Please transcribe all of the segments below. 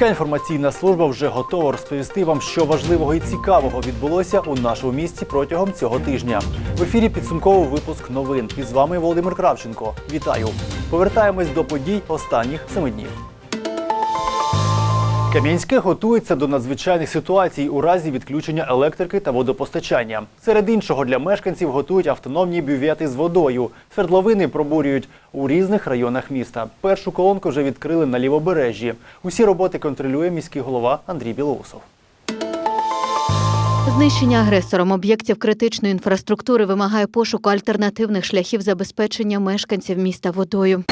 Міська інформаційна служба вже готова розповісти вам, що важливого і цікавого відбулося у нашому місті протягом цього тижня. В ефірі підсумковий випуск новин. І з вами Володимир Кравченко. Вітаю! Повертаємось до подій останніх семи днів. Кам'янське готується до надзвичайних ситуацій у разі відключення електрики та водопостачання. Серед іншого для мешканців готують автономні бювети з водою. Свердловини пробурюють у різних районах міста. Першу колонку вже відкрили на лівобережжі. Усі роботи контролює міський голова Андрій Білоусов. Знищення агресором об'єктів критичної інфраструктури вимагає пошуку альтернативних шляхів забезпечення мешканців міста водою.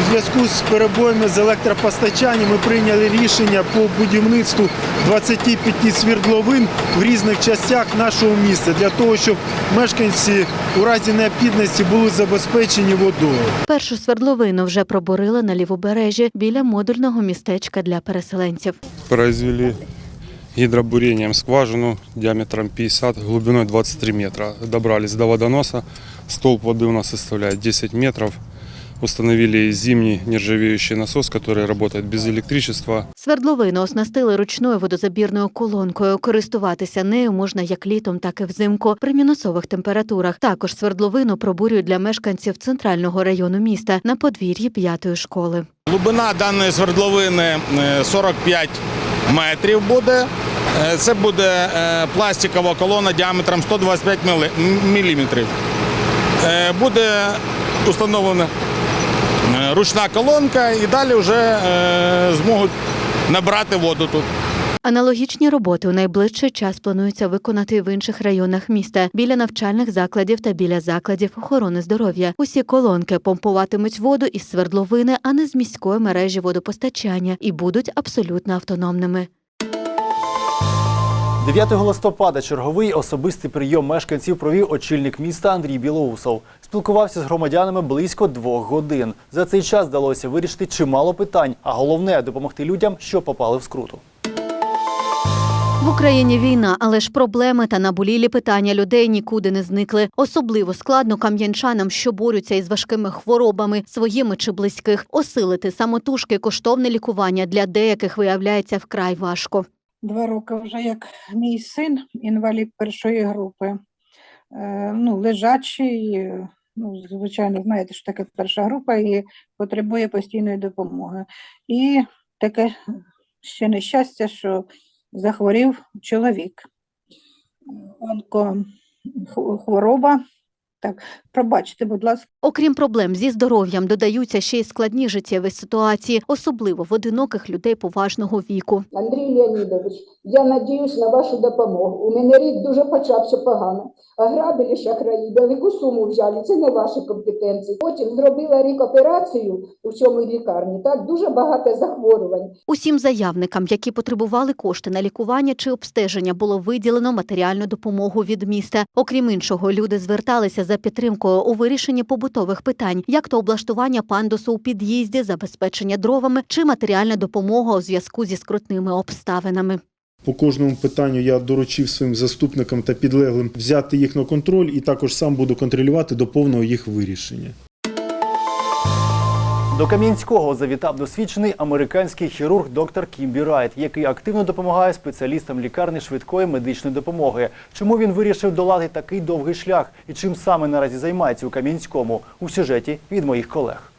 У зв'язку з перебоями з електропостачанням ми прийняли рішення по будівництву 25 свердловин в різних частях нашого міста для того, щоб мешканці у разі необхідності були забезпечені водою. Першу свердловину вже пробурили на лівобережжі біля модульного містечка для переселенців. произвели гидробурением скважину диаметром 50, глубиной 23 метра. Добрались до водоноса. Столб воды у нас составляет 10 метров. Установили зимний нержавеющий насос, который работает без электричества. Свердловину оснастили ручною водозабірною колонкою. Користуватися нею можна як літом, так і взимку при мінусових температурах. Також свердловину пробурюють для мешканців центрального району міста на подвір'ї п'ятої школи. Глибина даної свердловини е, 45 метрів буде. Е, Це буде е, пластикова колона діаметром 125 міліметрів. Е, Буде установлена ручна колонка і далі вже зможуть набрати воду тут. Аналогічні роботи у найближчий час планується виконати в інших районах міста біля навчальних закладів та біля закладів охорони здоров'я. Усі колонки помпуватимуть воду із свердловини, а не з міської мережі водопостачання, і будуть абсолютно автономними. 9 листопада черговий особистий прийом мешканців провів очільник міста Андрій Білоусов. Спілкувався з громадянами близько двох годин. За цей час вдалося вирішити чимало питань, а головне допомогти людям, що попали в скруту. В Україні війна, але ж проблеми та наболілі питання людей нікуди не зникли. Особливо складно кам'янчанам, що борються із важкими хворобами, своїми чи близьких. Осилити самотужки коштовне лікування для деяких виявляється вкрай важко. Два роки вже як мій син, інвалід першої групи, е, ну, лежачий, ну, звичайно, знаєте, що таке перша група і потребує постійної допомоги. І таке ще нещастя, що захворів чоловік. Онкохвороба. Так, пробачте, будь ласка. Окрім проблем зі здоров'ям, додаються ще й складні життєві ситуації, особливо в одиноких людей поважного віку. Андрій Леонідович, я надіюсь на вашу допомогу. У мене рік дуже почався погано. А грабили шахраї, велику суму взяли, це не ваші компетенції. Потім зробила рік операцію у цьому лікарні. Так, дуже багато захворювань. Усім заявникам, які потребували кошти на лікування чи обстеження, було виділено матеріальну допомогу від міста. Окрім іншого, люди зверталися за підтримкою у вирішенні побутових питань, як то облаштування пандусу у під'їзді, забезпечення дровами чи матеріальна допомога у зв'язку зі скрутними обставинами. По кожному питанню я доручив своїм заступникам та підлеглим взяти їх на контроль і також сам буду контролювати до повного їх вирішення. До Кам'янського завітав досвідчений американський хірург доктор Кімбі Райт, який активно допомагає спеціалістам лікарні швидкої медичної допомоги. Чому він вирішив долати такий довгий шлях і чим саме наразі займається у Кам'янському у сюжеті від моїх колег.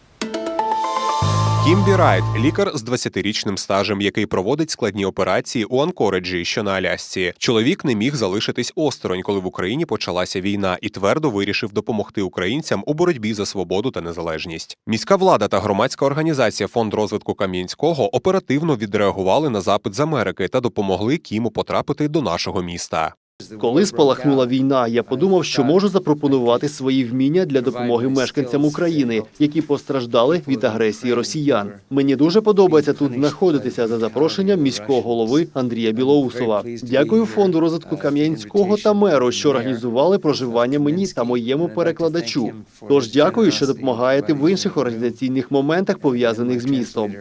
Кімбі Райт – лікар з 20-річним стажем, який проводить складні операції у Анкореджі, що на Алясці. Чоловік не міг залишитись осторонь, коли в Україні почалася війна, і твердо вирішив допомогти українцям у боротьбі за свободу та незалежність. Міська влада та громадська організація Фонд розвитку Кам'янського оперативно відреагували на запит з Америки та допомогли Кіму потрапити до нашого міста. Коли спалахнула війна, я подумав, що можу запропонувати свої вміння для допомоги мешканцям України, які постраждали від агресії росіян. Мені дуже подобається тут знаходитися за запрошенням міського голови Андрія Білоусова. Дякую фонду розвитку Кам'янського та меру, що організували проживання мені та моєму перекладачу. Тож дякую, що допомагаєте в інших організаційних моментах пов'язаних з містом.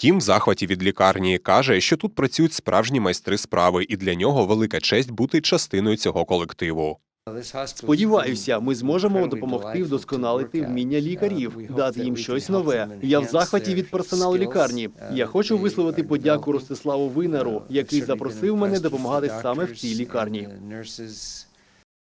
Кім в захваті від лікарні каже, що тут працюють справжні майстри справи, і для нього велика честь бути частиною цього колективу. Сподіваюся, ми зможемо допомогти вдосконалити вміння лікарів, дати їм щось нове. Я в захваті від персоналу лікарні. Я хочу висловити подяку Ростиславу Винару, який запросив мене допомагати саме в цій лікарні.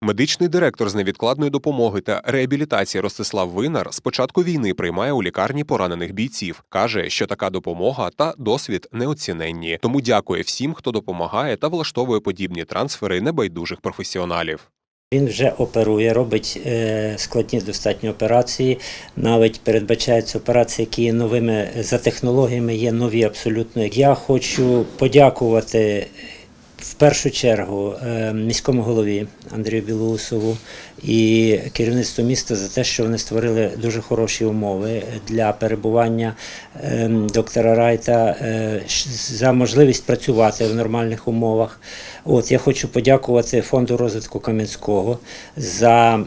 Медичний директор з невідкладної допомоги та реабілітації Ростислав Винар з початку війни приймає у лікарні поранених бійців. каже, що така допомога та досвід неоціненні. Тому дякує всім, хто допомагає та влаштовує подібні трансфери небайдужих професіоналів. Він вже оперує, робить е, складні достатньо операції. Навіть передбачаються операції, які є новими за технологіями, є нові абсолютно. Я хочу подякувати в першу чергу е, міському голові Андрію Білоусову і керівництву міста за те, що вони створили дуже хороші умови для перебування е, доктора Райта е, за можливість працювати в нормальних умовах. От я хочу подякувати фонду розвитку Кам'янського за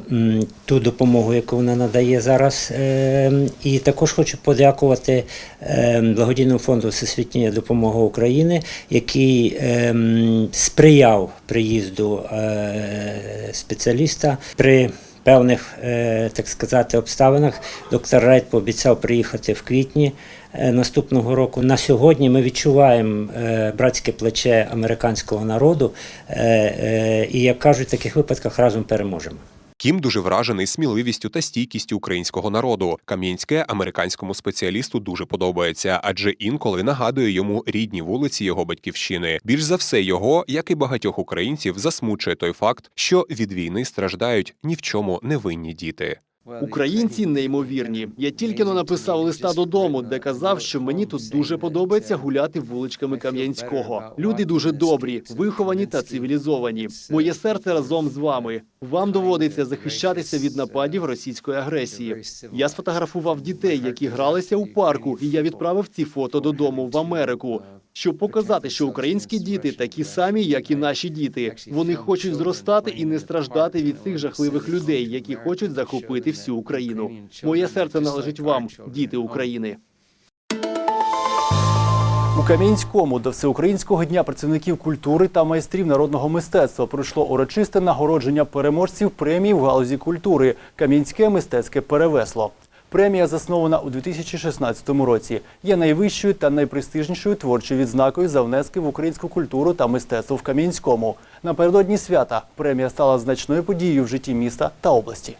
ту допомогу, яку вона надає зараз. Е, і також хочу подякувати е, благодійному фонду Всесвітня допомога України, який сприяв приїзду е, спеціаліста при. Певних, е, так сказати, обставинах доктор Райт пообіцяв приїхати в квітні е, наступного року. На сьогодні ми відчуваємо братське плече американського народу, і як кажуть, в таких випадках разом переможемо. Кім дуже вражений сміливістю та стійкістю українського народу. Кам'янське американському спеціалісту дуже подобається, адже інколи нагадує йому рідні вулиці його батьківщини. Більш за все, його, як і багатьох українців, засмучує той факт, що від війни страждають ні в чому невинні діти. Українці неймовірні. Я тільки но написав листа додому, де казав, що мені тут дуже подобається гуляти вуличками Кам'янського. Люди дуже добрі, виховані та цивілізовані. Моє серце разом з вами. Вам доводиться захищатися від нападів російської агресії. Я сфотографував дітей, які гралися у парку, і я відправив ці фото додому в Америку. Щоб показати, що українські діти такі самі, як і наші діти. Вони хочуть зростати і не страждати від цих жахливих людей, які хочуть захопити всю Україну. Моє серце належить вам, діти України. У Кам'янському до Всеукраїнського дня працівників культури та майстрів народного мистецтва пройшло урочисте нагородження переможців премії в галузі культури Кам'янське мистецьке перевесло. Премія заснована у 2016 році. Є найвищою та найпрестижнішою творчою відзнакою за внески в українську культуру та мистецтво в Кам'янському. Напередодні свята премія стала значною подією в житті міста та області.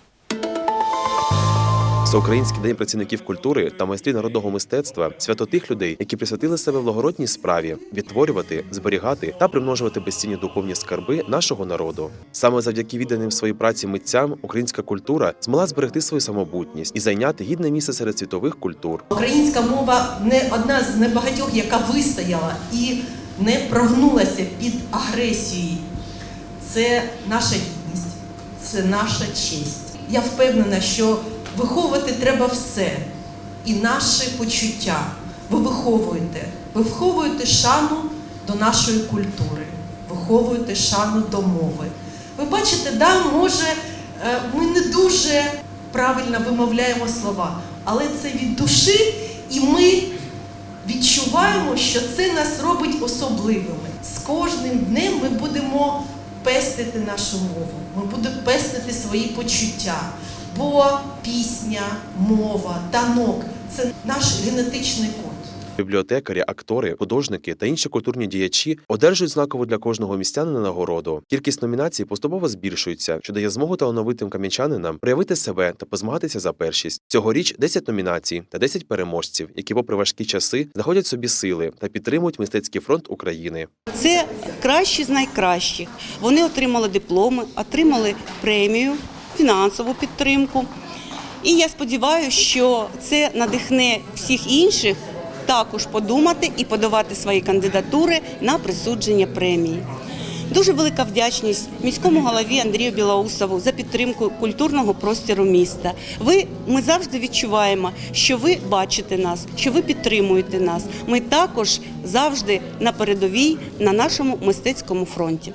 Всеукраїнський день працівників культури та майстрів народного мистецтва свято тих людей, які присвятили себе благородній справі відтворювати, зберігати та примножувати безцінні духовні скарби нашого народу. Саме завдяки відданим своїй праці митцям українська культура змогла зберегти свою самобутність і зайняти гідне місце серед світових культур. Українська мова не одна з небагатьох, яка вистояла і не прогнулася під агресією. Це наша гідність, це наша честь. Я впевнена, що виховувати треба все, і наші почуття. Ви виховуєте, ви виховуєте шану до нашої культури, виховуєте шану до мови. Ви бачите, да, може, е, ми не дуже правильно вимовляємо слова, але це від душі, і ми відчуваємо, що це нас робить особливими. З кожним днем ми будемо пестити нашу мову, ми будемо пестити свої почуття. Бо пісня, мова, танок це наш генетичний код. Бібліотекарі, актори, художники та інші культурні діячі одержують знакову для кожного містянина нагороду. Кількість номінацій поступово збільшується, що дає змогу талановитим кам'янчанинам проявити себе та позмагатися за першість. Цьогоріч 10 номінацій та 10 переможців, які, попри важкі часи, знаходять собі сили та підтримують мистецький фронт України. Це кращі з найкращих. Вони отримали дипломи, отримали премію, фінансову підтримку. І я сподіваюся, що це надихне всіх інших також подумати і подавати свої кандидатури на присудження премії. Дуже велика вдячність міському голові Андрію Білоусову за підтримку культурного простору міста. Ви ми завжди відчуваємо, що ви бачите нас, що ви підтримуєте нас. Ми також завжди на передовій на нашому мистецькому фронті.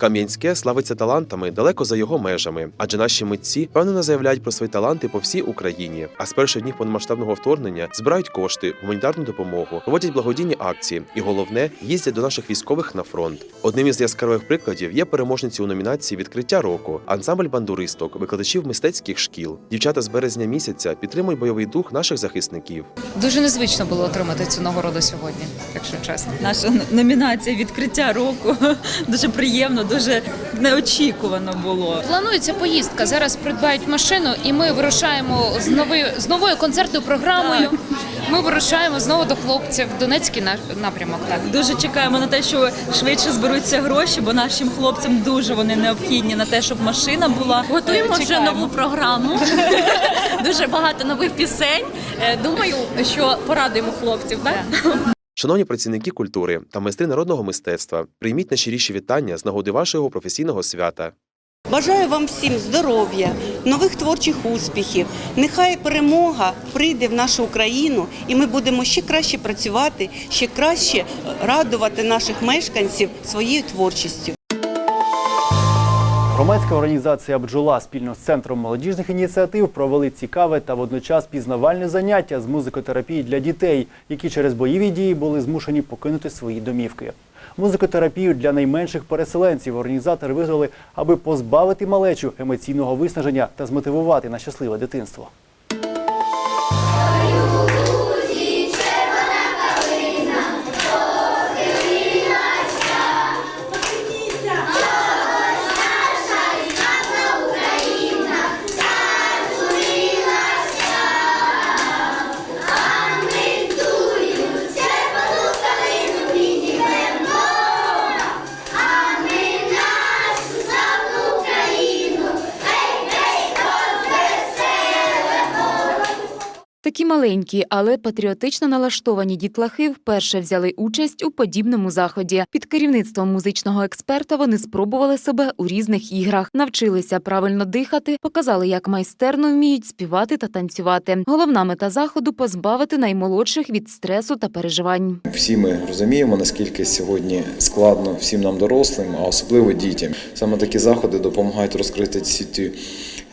Кам'янське славиться талантами далеко за його межами, адже наші митці впевнено заявляють про свої таланти по всій Україні. А з перших днів повномасштабного вторгнення збирають кошти, гуманітарну допомогу, проводять благодійні акції і головне їздять до наших військових на фронт. Одним із яскравих прикладів є переможниці у номінації Відкриття року, ансамбль бандуристок, викладачів мистецьких шкіл. Дівчата з березня місяця підтримують бойовий дух наших захисників. Дуже незвично було отримати цю нагороду сьогодні, якщо чесно. Наша номінація відкриття року дуже приємно, дуже неочікувано було. Планується поїздка. Зараз придбають машину, і ми вирушаємо з новою з новою концертною програмою. Ми вирушаємо знову до хлопців в Донецький на- напрямок. Так Дуже чекаємо на те, що швидше зберуться гроші, бо нашим хлопцям дуже вони необхідні на те, щоб машина була. готуємо вже нову програму. Дуже багато нових пісень. Е, Думаю, що порадуємо хлопців. Так? Шановні працівники культури та майстри народного мистецтва, прийміть найщиріші вітання з нагоди вашого професійного свята. Бажаю вам всім здоров'я, нових творчих успіхів. Нехай перемога прийде в нашу Україну, і ми будемо ще краще працювати, ще краще радувати наших мешканців своєю творчістю. Громадська організація Бджола спільно з центром молодіжних ініціатив провели цікаве та водночас пізнавальне заняття з музикотерапії для дітей, які через бойові дії були змушені покинути свої домівки. Музикотерапію для найменших переселенців організатори виграли, аби позбавити малечу емоційного виснаження та змотивувати на щасливе дитинство. Маленькі, але патріотично налаштовані дітлахи вперше взяли участь у подібному заході. Під керівництвом музичного експерта вони спробували себе у різних іграх, навчилися правильно дихати, показали, як майстерно вміють співати та танцювати. Головна мета заходу позбавити наймолодших від стресу та переживань. Всі ми розуміємо, наскільки сьогодні складно всім нам дорослим, а особливо дітям. Саме такі заходи допомагають розкрити всі ті,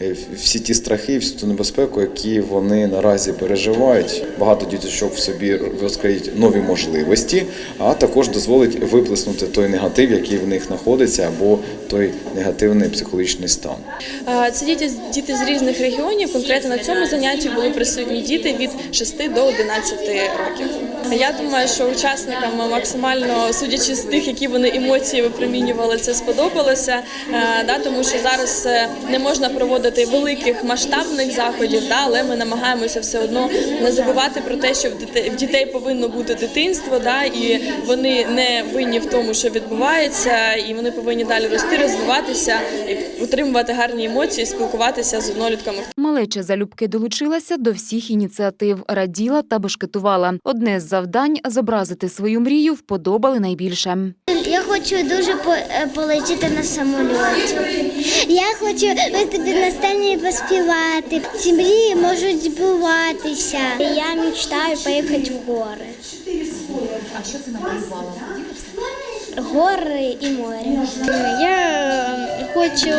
е, всі ті страхи, всю ту небезпеку, які вони наразі переживають. Багато діточок в собі розкриють нові можливості, а також дозволить виплеснути той негатив, який в них знаходиться, або той негативний психологічний стан. Е, Це діти, діти з різних регіонів. Конкретно на цьому занятті були присутні діти від 6 до 11 років. Я думаю, що учасникам максимально, судячи з тих, які вони емоції випромінювали, це сподобалося. Е, Да, тому що зараз е, не можна проводити великих масштабних заходів, да, але ми намагаємося все одно не забувати про те, що в дітей, в дітей повинно бути дитинство, да, і вони не винні в тому, що відбувається, і вони повинні далі рости, розвиватися, і отримувати гарні емоції, спілкуватися з однолітками. Малеча залюбки долучилася до всіх ініціатив, раділа та бешкетувала. Одне з завдань зобразити свою мрію вподобали найбільше. Я хочу дуже е, полетіти на самольоті. Я хочу виступити на сцені і поспівати. Ці мрії можуть збуватися. Я мечтаю поїхати в гори. А що це намалювала? Гори і море. Я е, хочу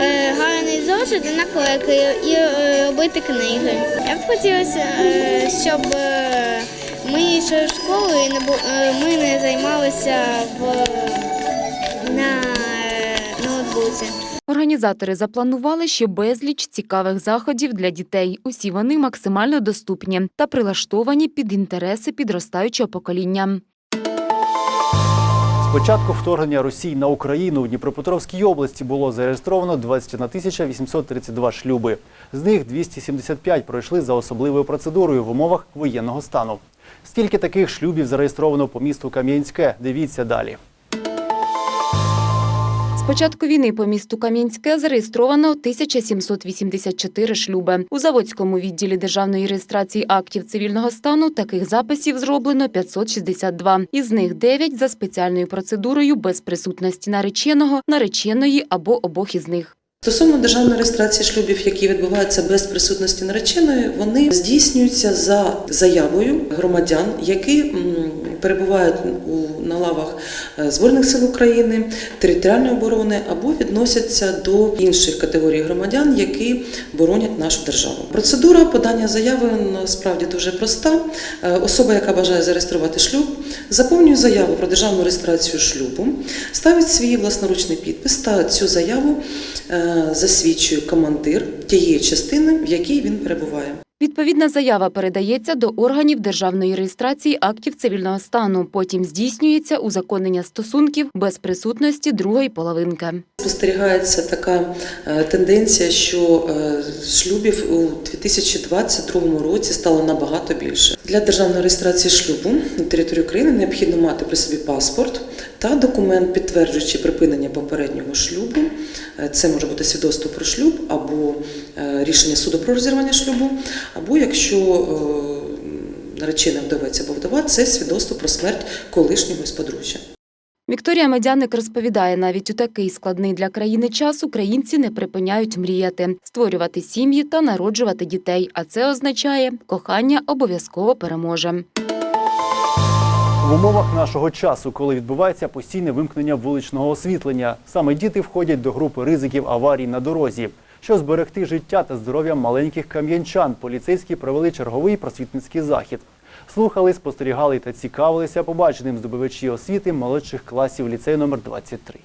е, гарний зошит і наклейки і е, робити книги. Я б хотілося, е, щоб е, ми йшли в школу і не бу- е, ми не займалися в, на е, ноутбуці. Організатори запланували ще безліч цікавих заходів для дітей. Усі вони максимально доступні та прилаштовані під інтереси підростаючого покоління. Початку вторгнення Росії на Україну у Дніпропетровській області було зареєстровано 21 тисяча 832 шлюби. З них 275 пройшли за особливою процедурою в умовах воєнного стану. Скільки таких шлюбів зареєстровано по місту Кам'янське? Дивіться далі. З початку війни по місту Кам'янське зареєстровано 1784 шлюби. У Заводському відділі державної реєстрації актів цивільного стану таких записів зроблено 562. Із них 9 за спеціальною процедурою без присутності нареченого, нареченої або обох із них. Стосовно державної реєстрації шлюбів, які відбуваються без присутності нареченої, вони здійснюються за заявою громадян, які перебувають у на лавах е, Збройних сил України, територіальної оборони або відносяться до інших категорій громадян, які боронять нашу державу. Процедура подання заяви насправді дуже проста. Е, Особа, яка бажає зареєструвати шлюб, заповнює заяву про державну реєстрацію шлюбу, ставить свій власноручний підпис та цю заяву е, засвідчує командир тієї частини, в якій він перебуває. Відповідна заява передається до органів державної реєстрації актів цивільного стану. Потім здійснюється узаконення стосунків без присутності другої половинки. Спостерігається така е, тенденція, що е, шлюбів у 2022 році стало набагато більше. Для державної реєстрації шлюбу на території України необхідно мати при собі паспорт та документ, підтверджуючи припинення попереднього шлюбу. Е, Це може бути свідоцтво про шлюб або е, рішення суду про розірвання шлюбу, або якщо е, наречена вдовець або вдова, це свідоцтво про смерть колишнього із подружжя. Вікторія Медяник розповідає, навіть у такий складний для країни час українці не припиняють мріяти, створювати сім'ї та народжувати дітей. А це означає, кохання обов'язково переможе. В умовах нашого часу, коли відбувається постійне вимкнення вуличного освітлення, саме діти входять до групи ризиків аварій на дорозі. Щоб зберегти життя та здоров'я маленьких кам'янчан, поліцейські провели черговий просвітницький захід. Слухали, спостерігали та цікавилися побаченим здобувачі освіти молодших класів ліцею номер 23.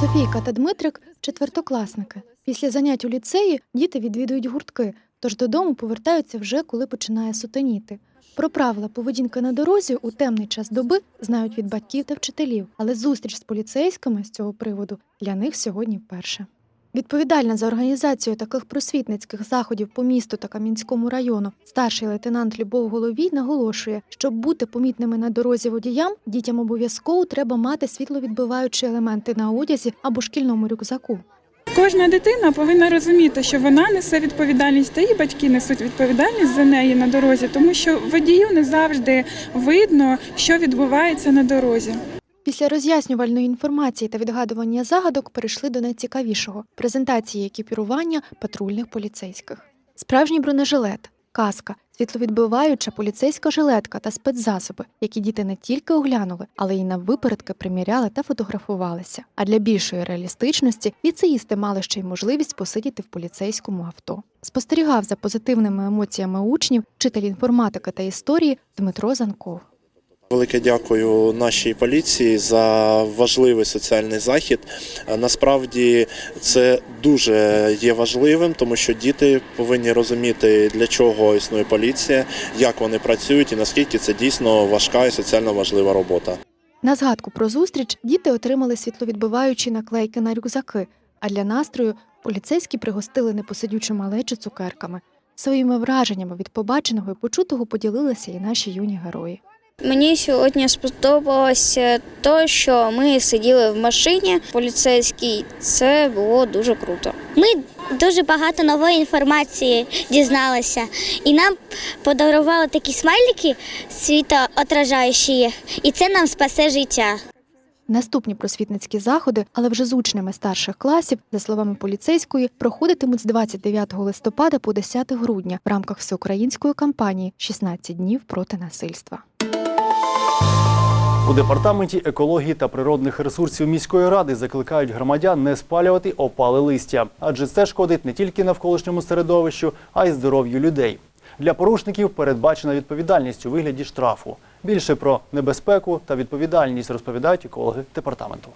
Софійка та Дмитрик четвертокласники. Після занять у ліцеї діти відвідують гуртки, тож додому повертаються вже коли починає сутеніти. Про правила поведінки на дорозі у темний час доби знають від батьків та вчителів, але зустріч з поліцейськими з цього приводу для них сьогодні вперше. Відповідальна за організацію таких просвітницьких заходів по місту та Кам'янському району старший лейтенант Любов Головій наголошує, щоб бути помітними на дорозі водіям, дітям обов'язково треба мати світловідбиваючі елементи на одязі або шкільному рюкзаку. Кожна дитина повинна розуміти, що вона несе відповідальність, та її батьки несуть відповідальність за неї на дорозі, тому що водію не завжди видно, що відбувається на дорозі. Після роз'яснювальної інформації та відгадування загадок перейшли до найцікавішого презентації екіпірування патрульних поліцейських. Справжній бронежилет, каска, світловідбиваюча поліцейська жилетка та спецзасоби, які діти не тільки оглянули, але й на випередки приміряли та фотографувалися. А для більшої реалістичності ліцеїсти мали ще й можливість посидіти в поліцейському авто. Спостерігав за позитивними емоціями учнів вчитель інформатики та історії Дмитро Занков. Велике дякую нашій поліції за важливий соціальний захід. Е, Насправді це дуже є важливим, тому що діти повинні розуміти, для чого існує поліція, як вони працюють і наскільки це дійсно важка і соціально важлива робота. На згадку про зустріч діти отримали світловідбиваючі наклейки на рюкзаки, а для настрою поліцейські пригостили непосидючу малечу цукерками. Своїми враженнями від побаченого і почутого поділилися і наші юні герої. Мені сьогодні сподобалося те, що ми сиділи в машині поліцейській. Це було дуже круто. Ми дуже багато нової інформації дізналися, і нам подарували такі смайлики світоотражаючі, і це нам спасе життя. Наступні просвітницькі заходи, але вже з учнями старших класів, за словами поліцейської, проходитимуть з 29 листопада по 10 грудня в рамках всеукраїнської кампанії «16 днів проти насильства. У департаменті екології та природних ресурсів міської ради закликають громадян не спалювати опали листя, адже це шкодить не тільки навколишньому середовищу, а й здоров'ю людей. Для порушників передбачена відповідальність у вигляді штрафу. Більше про небезпеку та відповідальність розповідають екологи департаменту.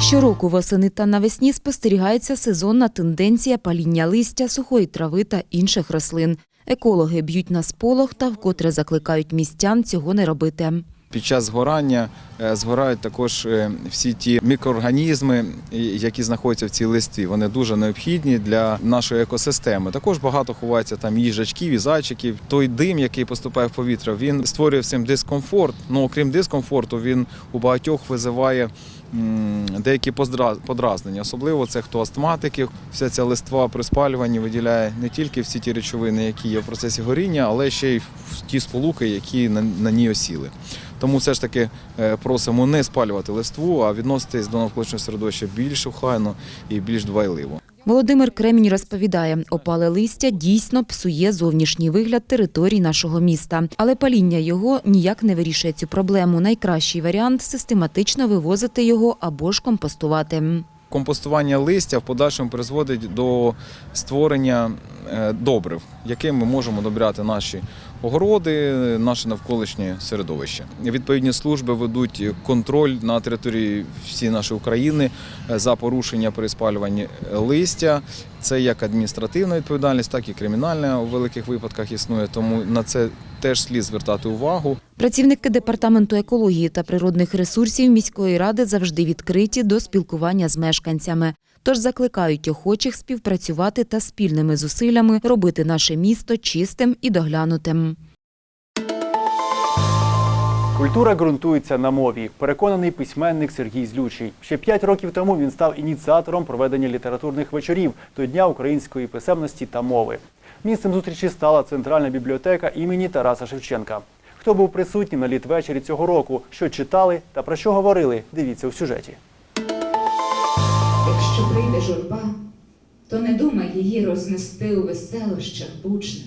Щороку восени та навесні спостерігається сезонна тенденція паління листя, сухої трави та інших рослин. Екологи б'ють на сполох та вкотре закликають містян цього не робити. Під час згорання е, згорають також е, всі ті мікроорганізми, які знаходяться в цій листі. Вони дуже необхідні для нашої екосистеми. Також багато ховається там їжачків і зайчиків. Той дим, який поступає в повітря, він створює всім дискомфорт. Ну окрім дискомфорту, він у багатьох визиває деякі подразнення. Особливо це хто астматики. Вся ця листва при спалюванні виділяє не тільки всі ті речовини, які є в процесі горіння, але ще й ті сполуки, які на, на ній осіли. Тому все ж таки е, просимо не спалювати листву, а відноситись до навколишнього середовища більш охайно і більш дбайливо. Володимир Кремінь розповідає, опале листя дійсно псує зовнішній вигляд територій нашого міста, але паління його ніяк не вирішує цю проблему. Найкращий варіант систематично вивозити його або ж компостувати. Компостування листя в подальшому призводить до створення е, добрив, яким ми можемо добрати наші огороди, наше навколишнє середовище. Відповідні служби ведуть контроль на території всієї нашої України е, за порушення при спалюванні листя. Це як адміністративна відповідальність, так і кримінальна у великих випадках існує. Тому на це теж слід звертати увагу. Працівники департаменту екології та природних ресурсів міської ради завжди відкриті до спілкування з мешканцями. Тож закликають охочих співпрацювати та спільними зусиллями робити наше місто чистим і доглянутим. Культура ґрунтується на мові. Переконаний письменник Сергій Злючий. Ще п'ять років тому він став ініціатором проведення літературних вечорів до Дня української писемності та мови. Місцем зустрічі стала центральна бібліотека імені Тараса Шевченка. Хто був присутній на літвечері цього року, що читали та про що говорили, дивіться у сюжеті. Якщо прийде журба, то не думай її рознести у веселощах бучних.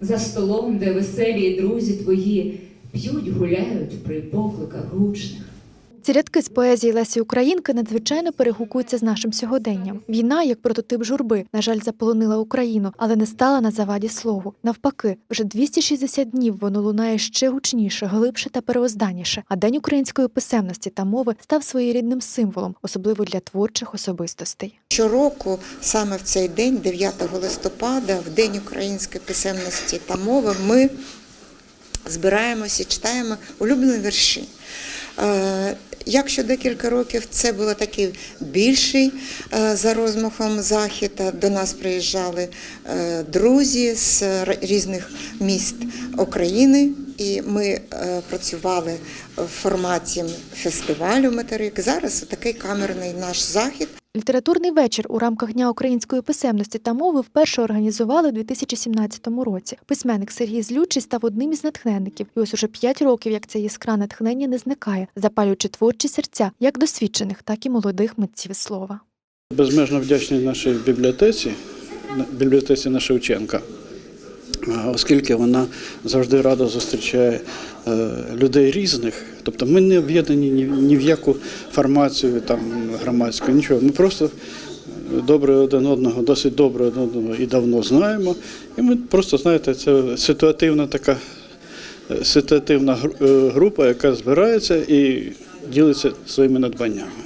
За столом, де веселі друзі твої п'ють, гуляють при покликах гучних. Ці рядки з поезії Лесі Українки надзвичайно перегукуються з нашим сьогоденням. Війна, як прототип журби, на жаль, заполонила Україну, але не стала на заваді слову. Навпаки, вже 260 днів воно лунає ще гучніше, глибше та переозданніше. А День української писемності та мови став своєрідним символом, особливо для творчих особистостей. Щороку, саме в цей день, 9 листопада, в День української писемності та мови, ми збираємося читаємо улюблені вірші. Якщо декілька років це було такий більший е, за розмахом захід, до нас приїжджали е, друзі з різних міст України, і ми е, працювали в форматі фестивалю Материк. Зараз такий камерний наш захід. Літературний вечір у рамках Дня української писемності та мови вперше організували у 2017 році. Письменник Сергій Злючий став одним із натхненників, і ось уже п'ять років, як ця іскра натхнення не зникає, запалюючи творчі серця як досвідчених, так і молодих митців слова. Безмежно вдячний нашій бібліотеці, бібліотеці на Шевченка, оскільки вона завжди радо зустрічає людей різних. Тобто ми не об'єднані ні, ні в яку формацію там, громадську, нічого. Ми просто е, добре один одного, досить добре один одного і давно знаємо. І ми просто, знаєте, це ситуативна така е, ситуативна е, група, яка збирається і ділиться своїми надбаннями.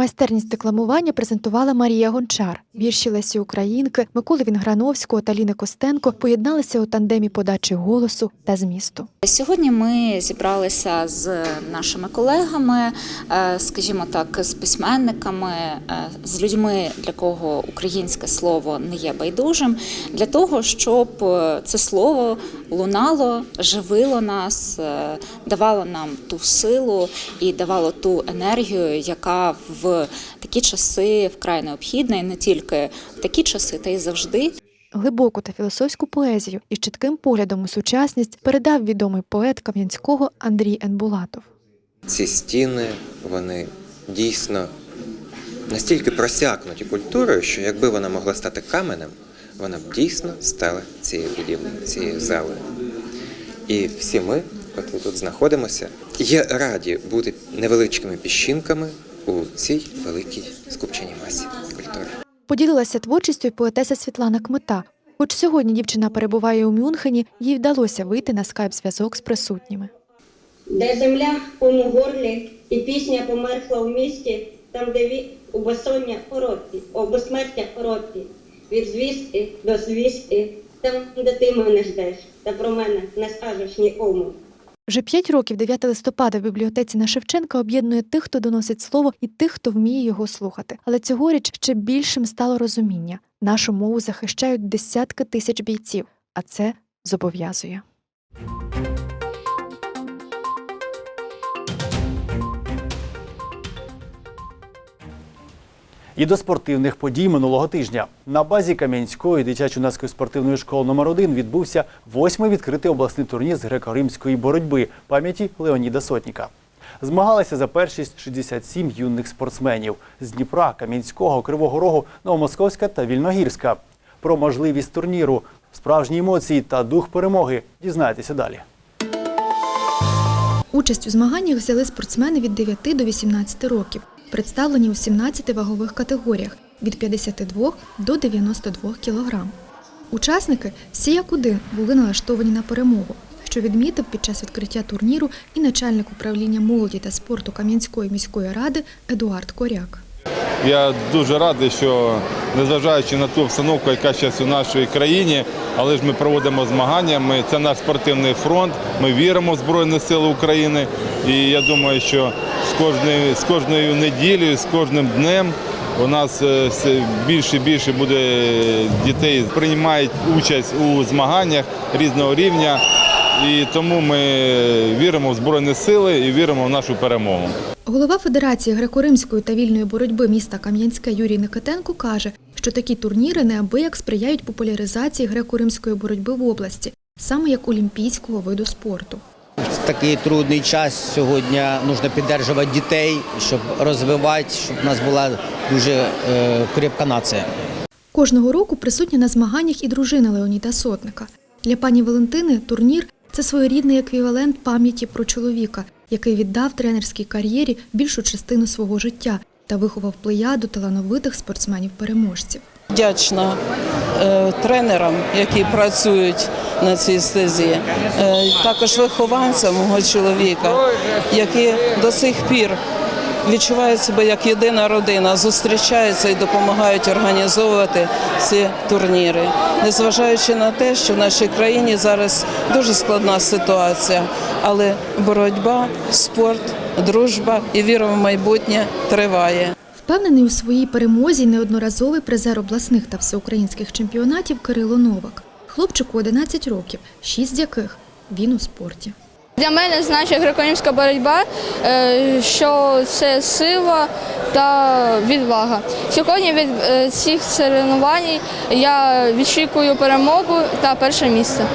Майстерність декламування презентувала Марія Гончар. Вірші Лесі Українки, Миколи Вінграновського та Ліни Костенко поєдналися у тандемі подачі голосу та змісту. Сьогодні ми зібралися з нашими колегами, е, скажімо так, з письменниками, е, з людьми, для кого українське слово не є байдужим, для того, щоб е, це слово лунало, живило нас, давало нам ту силу і давало ту енергію, яка в такі часи вкрай необхідна, і не тільки в такі часи, та й завжди. Глибоку та філософську поезію із чітким поглядом у сучасність передав відомий поет Кам'янського Андрій Енбулатов. ці стіни вони дійсно настільки просякнуті культурою, що якби вона могла стати каменем, вона б дійсно стала цією будівлею, цією залою. І всі ми, котрі тут знаходимося, є раді бути невеличкими піщинками у цій великій скупченій масі культури. Поділилася творчістю й поетеса Світлана Кмита. Хоч сьогодні дівчина перебуває у Мюнхені, їй вдалося вийти на скайп-зв'язок з присутніми. Де земля в повну горлі, і пісня померкла в місті, там, де ві... у безсоння короткі, о безсмертя короткі, від звістки до звістки, там, де ти мене ждеш, та про мене не скажеш нікому. Вже п'ять років 9 листопада в бібліотеці на Шевченка об'єднує тих, хто доносить слово, і тих, хто вміє його слухати. Але цьогоріч ще більшим стало розуміння. Нашу мову захищають десятки тисяч бійців, а це зобов'язує. І до спортивних подій минулого тижня на базі Кам'янської дитячо-юнацької спортивної школи номер 1 відбувся восьмий відкритий обласний турнір з греко-римської боротьби пам'яті Леоніда Сотніка. Змагалися за першість 67 юних спортсменів з Дніпра, Кам'янського, Кривого Рогу, Новомосковська та Вільногірська. Про можливість турніру, справжні емоції та дух перемоги дізнайтеся далі. Участь у змаганнях взяли спортсмени від 9 до 18 років, представлені у 17 вагових категоріях від 52 до 92 кг. Учасники всі як один були налаштовані на перемогу, що відмітив під час відкриття турніру і начальник управління молоді та спорту Кам'янської міської ради Едуард Коряк. Я дуже радий, що незважаючи на ту обстановку, яка зараз у нашій країні, але ж ми проводимо змагання. Ми це наш спортивний фронт. Ми віримо в Збройні Сили України. І я думаю, що з кожною, з кожною неділею, з кожним днем у нас все більше і більше буде дітей приймають участь у змаганнях різного рівня. І тому ми віримо в Збройні Сили і віримо в нашу перемогу. Голова Федерації греко-римської та вільної боротьби міста Кам'янське Юрій Никитенко каже, що такі турніри неабияк сприяють популяризації греко-римської боротьби в області, саме як олімпійського виду спорту. В такий трудний час сьогодні потрібно підтримувати дітей, щоб розвивати, щоб у нас була дуже е, крепка нація. Кожного року присутня на змаганнях і дружина Леоніда Сотника. Для пані Валентини турнір це своєрідний еквівалент пам'яті про чоловіка, який віддав тренерській кар'єрі більшу частину свого життя та виховав плеяду талановитих спортсменів-переможців. Вдячна е, тренерам, які працюють на цій стезі, е, також вихованцям мого чоловіка, які до сих пір відчувають себе як єдина родина, зустрічаються і допомагають організовувати ці турніри, незважаючи на те, що в нашій країні зараз дуже складна ситуація, але боротьба, спорт, дружба і віра в майбутнє триває. Впевнений у своїй перемозі неодноразовий призер обласних та всеукраїнських чемпіонатів Кирило Новак. Хлопчику 11 років, 6 з яких він у спорті. Для мене значить греко-римська боротьба, е, що це сила та відвага. Сьогодні від е, цих соревнувань я відшикую перемогу та перше місце.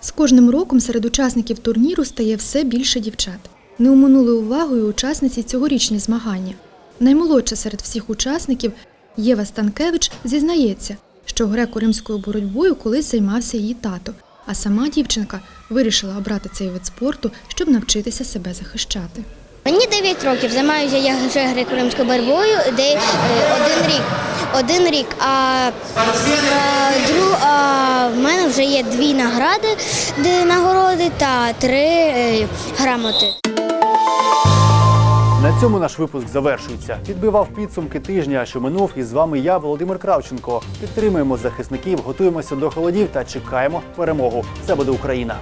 З кожним роком серед учасників турніру стає все більше дівчат. Не оминули увагою учасниці цьогорічні змагання. Наймолодша серед всіх учасників Єва Станкевич зізнається, що греко-римською боротьбою колись займався її тато, а сама дівчинка вирішила обрати цей вид спорту, щоб навчитися себе захищати. Мені 9 років, займаюся я вже греко-римською боротьбою, де е, один рік. Один рік. А, а, дру, а в мене вже є дві награди, нагороди та три е, грамоти. На цьому наш випуск завершується. Підбивав підсумки тижня, що минув, і з вами я, Володимир Кравченко. Підтримуємо захисників, готуємося до холодів та чекаємо перемогу. Це буде Україна.